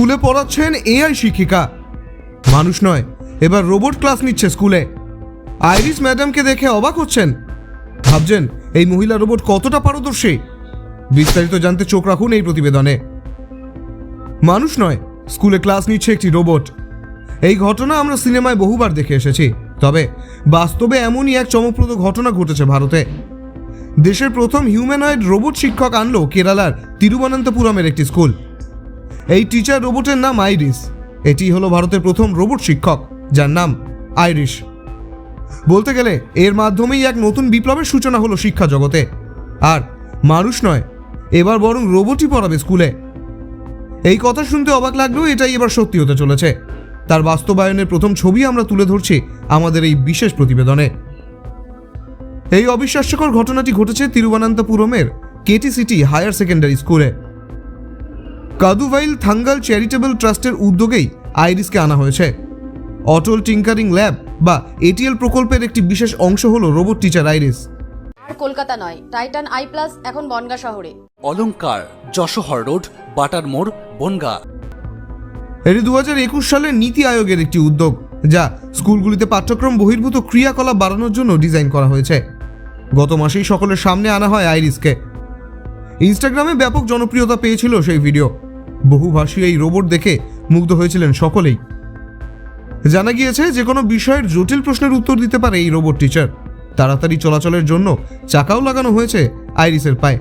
স্কুলে পড়াচ্ছেন এআই শিক্ষিকা। মানুষ নয়, এবার রোবট ক্লাস নিচ্ছে স্কুলে। আইরিস ম্যাডামকে দেখে অবাক হচ্ছেন। ভাবছেন, এই মহিলা রোবট কতটা পারদর্শী? বিস্তারিত জানতে চোখ রাখুন এই প্রতিবেদনে। মানুষ নয়, স্কুলে ক্লাস নিচ্ছে একটি রোবট। এই ঘটনা আমরা সিনেমায় বহুবার দেখে এসেছি, তবে বাস্তবে এমনই এক চমকপ্রদ ঘটনা ঘটেছে ভারতে। দেশের প্রথম হিউম্যানয়েড রোবট শিক্ষক আনলো কেরালার তিরুবনন্তপুরমের একটি স্কুল। এই টিচার রোবটের নাম আইরিস এটি হলো ভারতের প্রথম রোবট শিক্ষক, যার নাম আইরিশ বলতে গেলে, এর মাধ্যমেই এক নতুন বিপ্লবের সূচনা হলো শিক্ষা জগতে। আর মানুষ নয়, এবার বরং রোবটই পড়াবে স্কুলে এই কথা শুনতে অবাক লাগলেও এটাই এবার সত্যি হতে চলেছে। তার বাস্তবায়নের প্রথম ছবি আমরা তুলে ধরছি আমাদের এই বিশেষ প্রতিবেদনে। এই অবিশ্বাস্যকর ঘটনাটি ঘটেছে তিরুবনন্তপুরমের কেটি সিটি হায়ার সেকেন্ডারি স্কুলে কাদুভাইল থাঙ্গাল চ্যারিটেবল ট্রাস্টের উদ্যোগেই আইরিসকে আনা হয়েছে। অটল টিঙ্কারিং ল্যাব বা এটিএল প্রকল্পের একটি বিশেষ অংশ হলো রোবট টিচার আইরিস। আর কলকাতা নয় টাইটান আই প্লাস এখন বনগা শহরে। অলংকার যশোহর রোড বাটার মোড় বনগা। এটি দু হাজার একুশ সালের নীতি আয়োগের একটি উদ্যোগ যা স্কুলগুলিতে পাঠ্যক্রম বহির্ভূত ক্রিয়াকলাপ বাড়ানোর জন্য ডিজাইন করা হয়েছে। গত মাসেই সকলের সামনে আনা হয় আইরিসকে। ইনস্টাগ্রামে ব্যাপক জনপ্রিয়তা পেয়েছিল সেই ভিডিও। বহুভাষী এই রোবট দেখে মুগ্ধ হয়েছিলেন সকলেই। জানা গিয়েছে যে কোনো বিষয়ের জটিল প্রশ্নের উত্তর দিতে পারে এই রোবট টিচার। তাড়াতাড়ি চলাচলের জন্য চাকাও লাগানো হয়েছে আইরিসের পায়ে।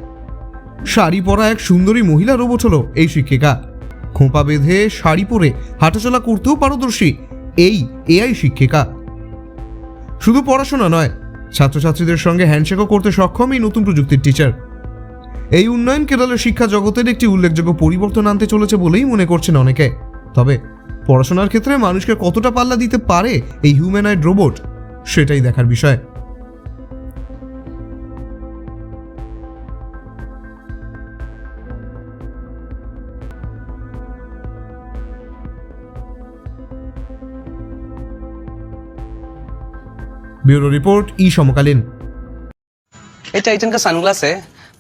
শাড়ি পরা এক সুন্দরী মহিলা রোবট হলো এই শিক্ষিকা। খোঁপা বেঁধে শাড়ি পরে হাঁটাচলা করতেও পারদর্শী এই এআই শিক্ষিকা। শুধু পড়াশোনা নয়, ছাত্রছাত্রীদের সঙ্গে হ্যান্ডশেকও করতে সক্ষম এই নতুন প্রযুক্তির টিচার। এই উন্নয়ন কেরলের শিক্ষা জগতের একটি উল্লেখযোগ্য পরিবর্তন আনতে চলেছে বলেই মনে করছেন অনেকে তবে পড়াশোনার ক্ষেত্রে মানুষকে কতটা পাল্লা দিতে পারে এই হিউম্যানয়েড রোবট সেটাই দেখার বিষয় ब्यूरो रिपोर्ट ई समकालीन ये टाइटन का सनग्लास है